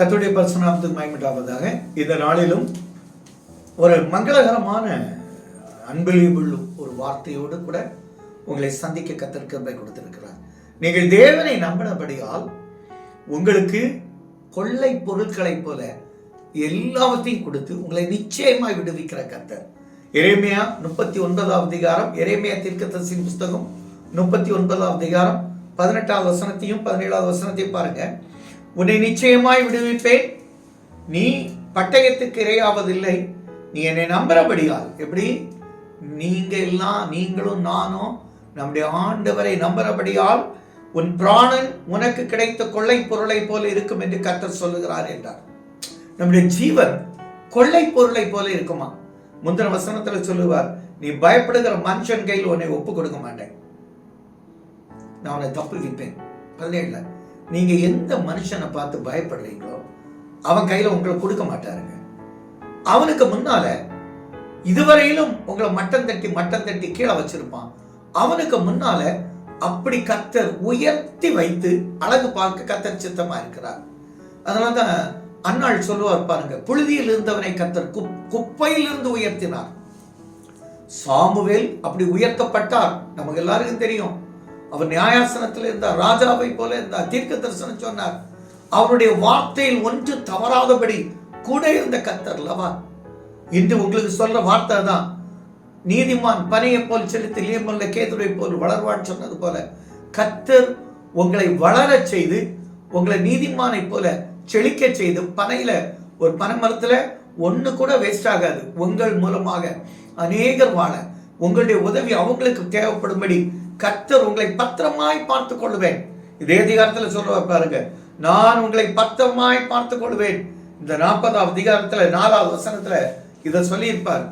கத்துடைய பரிசுனாமத்துக்கு மயமிட்டாவதாக இந்த நாளிலும் ஒரு மங்களகரமான அன்பிலியபிள் ஒரு வார்த்தையோடு கூட உங்களை சந்திக்க கத்திருக்கிறதை கொடுத்திருக்கிறார். நீங்கள் தேவனை நம்பினபடியால் உங்களுக்கு கொள்ளை பொருட்களைப் போல எல்லாவற்றையும் கொடுத்து உங்களை நிச்சயமாய் விடுவிக்கிற கத்தர் எரேமியா முப்பத்தி ஒன்பதாம் அதிகாரம் எரேமியா தீர்க்கதரிசியின் புஸ்தகம் முப்பத்தி ஒன்பதாம் அதிகாரம் பதினெட்டாவது வசனத்தையும் பதினேழாவது வசனத்தையும் பாருங்க. உன்னை நிச்சயமாய் விடுவிப்பேன். நீ பட்டயத்துக்கு இரையாவதில்லை. நீ என்னை நம்புறபடியால் எப்படி? நீங்க எல்லாம் நீங்களும் நானும் நம்முடைய ஆண்டவரை நம்புறபடியால் உன் பிராணன் உனக்கு கிடைத்த கொள்ளை பொருளை போல இருக்கும் என்று கத்தர் சொல்லுகிறார் என்றார். நம்முடைய ஜீவன் கொள்ளை பொருளை போல இருக்குமா? முந்தின வசனத்துல சொல்லுவார் நீ பயப்படுகிற மனுஷன் கையில் உன்னை ஒப்பு கொடுக்க மாட்டேன். நான் உன்னை தப்பு பதினேழுல நீங்க எந்த மனுஷனை பார்த்து பயப்படுறீங்களோ அவன் கையில உங்களை கொடுக்க மாட்டாருங்க. அவனுக்கு முன்னால இதுவரையிலும் உங்களை மட்டம் தட்டி மட்டம் தட்டி கீழே வச்சிருப்பான். அவனுக்கு முன்னால அப்படி கத்தர் உயர்த்தி வைத்து அழகு பார்க்க கத்தர் சித்தமா இருக்கிறார். அதனாலதான் அன்னாள் சொல்லுவார் பாருங்க புழுதியில் இருந்தவனை கத்தர் குப் குப்பையிலிருந்து உயர்த்தினார். சாமுவேல் அப்படி உயர்த்தப்பட்டார். நமக்கு எல்லாருக்கும் தெரியும். அவர் நியாயாசனத்தில் இருந்தார் ராஜாவை போல இருந்தார் தீர்க்க தரிசனம் சொன்னார். அவருடைய வார்த்தையில் ஒன்று தவறாதபடி கூட இருந்த கத்தர் லவா இன்று உங்களுக்கு சொல்ற வார்த்தை தான் நீதிமான் பனையை போல் செலுத்தி லியமல்ல கேதுரை போல் வளர்வான் சொன்னது போல கத்தர் உங்களை வளரச் செய்து உங்களை நீதிமானை போல செழிக்க செய்து பனையில ஒரு பனை ஒன்று கூட வேஸ்ட் ஆகாது. உங்கள் மூலமாக அநேகர் வாழ உங்களுடைய உதவி அவங்களுக்கு தேவைப்படும்படி கத்தர் உங்களை பத்திரமாய் பார்த்து கொள்வேன் இதே அதிகாரத்தில் சொல்ற பாருங்க. நான் உங்களை பத்திரமாய் பார்த்து கொள்வேன் இந்த நாற்பதாவது அதிகாரத்துல நாலாவது வசனத்துல இதை சொல்லியிருப்பார்.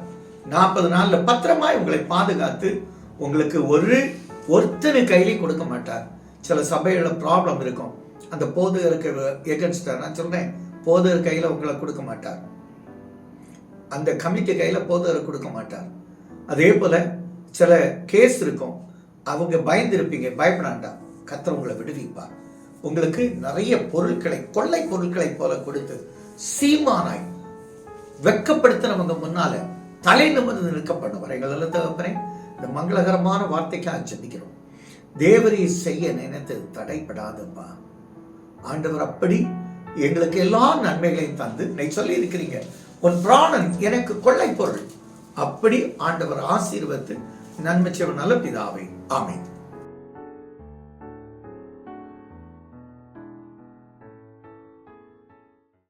நாற்பது நாள்ல பத்திரமாய் உங்களை பாதுகாத்து உங்களுக்கு ஒரு ஒருத்தனு கையிலையும் கொடுக்க மாட்டார். சில சபையோட ப்ராப்ளம் இருக்கும். அந்த போதகருக்கு எகன்ஸ்டா நான் சொன்னேன். போதகர் கையில் உங்களை கொடுக்க மாட்டார். அந்த கமிட்டி கையில் போதகர் கொடுக்க மாட்டார். அதே போல் சில கேஸ் இருக்கும். அவங்க பயந்து இருப்பீங்க பயப்படாண்டா. கத்தர் உங்களை விடுவிப்பார். உங்களுக்கு நிறைய பொருட்களை கொள்ளை பொருட்களை போல கொடுத்து சீமானாய் வெக்கப்படுத்தினவங்க முன்னால தலை நிமிர்ந்து நிற்கப்படும். எங்களெல்லாம் நல்ல தகப்பனே இந்த மங்களகரமான வார்த்தைக்காக சிந்திக்கிறோம் தேவரை செய்ய நினைத்து தடைப்படாதப்பா ஆண்டவர் அப்படி எங்களுக்கு எல்லா நன்மைகளையும் தந்து நீ சொல்லி இருக்கிறீங்க உன் பிராணன் எனக்கு கொள்ளை பொருள். அப்படி ஆண்டவர் ஆசீர்வத்து நன்மை செய்வ நல்ல பிதாவை. ஆமென்.